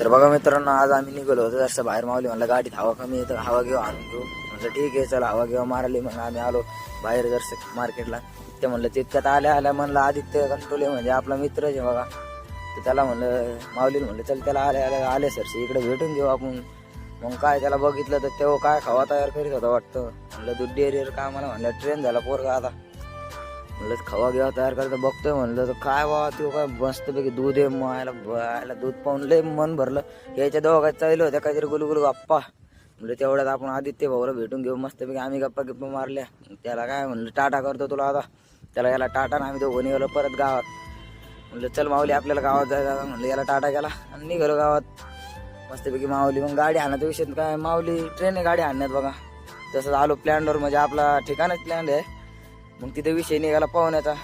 तर बघा मित्रांनो आज आम्ही निघालो होतो जसं बाहेर मावली म्हणलं गाडीत हवा कमी येतं हवा घेऊ आणून घेऊ म्हटलं ठीक आहे चला हवा घेऊ. मारली म्हणून आम्ही आलो बाहेर जरसं मार्केटला ते म्हणलं तितक्यात आल्या आल्या म्हणलं आदित्य कंट्रोले म्हणजे आपला मित्रच आहे बघा. तर त्याला म्हणलं माऊली म्हणलं चल त्याला आले आले आले सरशी इकडे भेटून घेऊ आपण. मग काय त्याला बघितलं तर तेव्हा काय खावा तयार करीत होता वाटतं. म्हणलं दूध डेअरीवर काय मला म्हणलं ट्रेन झाला पोरगा आता. म्हणलं खवा घेवा तयार करायचं बघतोय. म्हणलं तर काय बाबा तो काय मस्तपैकी दूध आहे मायला बायला दूध पाहून लय मन भरलं. याच्या काय चाललं होत्या काहीतरी गुलगुल गप्पा. म्हणलं तेवढ्यात आपण आदित्य भाऊला भेटून घेऊ मस्तपैकी आम्ही गप्पा गप्पा मारल्या. त्याला काय म्हणलं टाटा करतो तुला आता. त्याला याला टाटा आम्ही दोघं निघालो परत गावात. म्हणलं चल माऊली आपल्याला गावात जायचं म्हणलं याला टाटा केला आणि निघालो गावात. मस्तपैकी माऊली मग गाडी आणण्याचा विषय काय माऊली ट्रेन आहे गाडी आणण्यात बघा. तसंच आलो प्लॅनवर म्हणजे आपला ठिकाणच प्लॅन आहे. मग तिथे विषय निघाला पाहुण्याचा.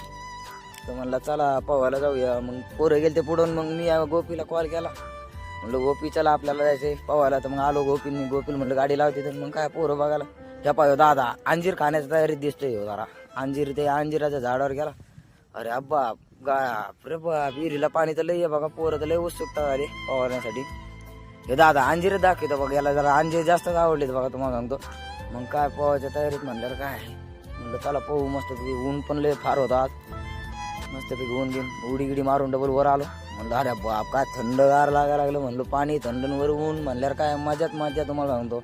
तर म्हणला चला पाहायला जाऊया. मग पोरं गेले ते पुढून. मग मी गोपीला कॉल केला. म्हणलं गोपी चला आपल्याला जायचं पाहायला. तर मग आलो गोपीने गोपीला म्हणलं गाडी लावते. तर मग काय पोरं बघायला. ह्या पाहिजे दादा अंजीर खाण्याची तयारीत दिसतोय. हो जरा अंजीर ते अंजिराच्या झाडावर गेला. अरे अब्बा गा रे बाप विहिरीला पाणी तर लय बघा. पोरं तर लय उत्सुकता अरे पवारण्यासाठी हे दादा अंजीर दाखवतो बघा. याला जरा अंजीर जास्तच आवडलेत बघा तुम्हाला सांगतो. मग काय पोहायच्या तयारीत म्हणल्यावर काय म्हणलं चला पाहू मस्तपैकी ऊन पण लय फार होता आज. मस्तपैकी ऊन घेऊन उडी गिडी मारून डबल वर आलो. म्हणलं अरे बाप काय थंडगार लागायला लागलं. म्हणलं पाणी थंड वर ऊन. म्हणल्यावर काय मजाच मजा तुम्हाला सांगतो.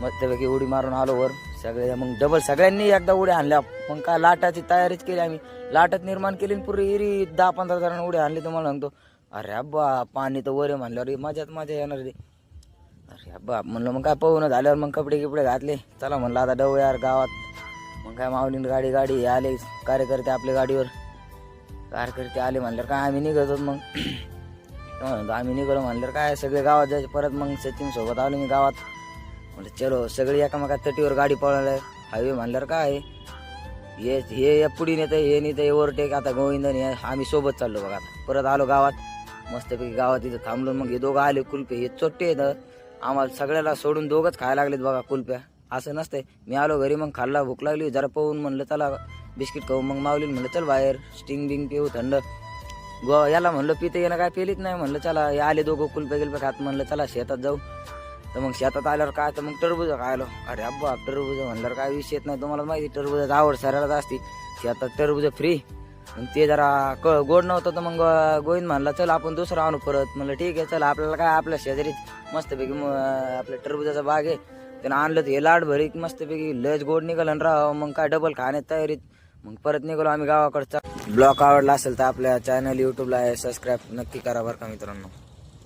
मस्तपैकी उडी मारून आलो वर. सगळे मग डबल सगळ्यांनी एकदा उड्या आणल्या. मग काय लाटाची तयारीच केली आम्ही. लाटच निर्माण केली आणि पुरी इरी दहा पंधरा जणांनी उड्या आणली तुम्हाला सांगतो. अरे अब्बा पाणी तर वर आहे म्हणल्यावर मजाच मजा येणार रे अरे अब्बा म्हणलं मग काय पाहून झाल्यावर मग कपडे किपडे घातले. चला म्हणलं आता डव यार गावात. मग काय माऊलीन गाडी गाडी आले कार्यकर्ते आपल्या गाडीवर. कार्यकर्ते आले म्हणल्यावर काय आम्ही निघतो मग? म्हणतो आम्ही निघलो म्हणल्यावर काय सगळे गावात जायचे. परत मग सचिन सोबत आलो मी गावात. म्हणलं चलो सगळी एकामेका तटीवर गाडी पळवलं हायवे म्हणल्यावर काय? हे हे पुढे नेतं हे नेतं हे ओव्हरटेक. आता गोविंदन हे आम्ही सोबत चाललो बघा आता. परत आलो गावात. मस्तपैकी गावात इथं थांबलो. मग हे दोघं आले कुल्पे हे चोट्टे आहेत. आम्हाला सगळ्याला सोडून दोघंच खायला लागलेत बघा कुल्प्या असं नसतंय. मी आलो घरी मग खाल्ला भूक लागली जरा पाहून म्हणलं चला बिस्किट खाऊ. मग मावली म्हणलं चल बाहेर स्टिंग बिंग पिऊ थंड. गो याला म्हणलं पिते येणं काय पेलीच नाही. म्हणलं चला या आले दोघं कुलपे गिलपे खात. म्हणलं चला शेतात जाऊ. तर मग शेतात आल्यावर काय तर मग टरबूज खायलो. अरे अब्बा टरबूज म्हणल्यावर काय विषय येत नाही तुम्हाला माहिती टरबुजाची आवड सरायलाच असती. शेतात टरबूज फ्री मग ते जरा क गोड नव्हतं तर मग गोविंद म्हणला चल आपण दुसरं आणू परत. म्हणलं ठीक आहे चल आपल्याला काय आपल्या शेजारीच मस्तपैकी मग आपल्या टरबुजाचा बाग आहे. त्यानं आणलं तर हे लाड भरीत मस्तपैकी लस गोड निघालं आणि राव मग काय डबल खाण्यात तयारीत. मग परत निघालो आम्ही गावाकडचा. ब्लॉग आवडला असेल तर आपल्या चॅनल यूट्यूबला सबस्क्राईब नक्की करा बरं का मित्रांनो.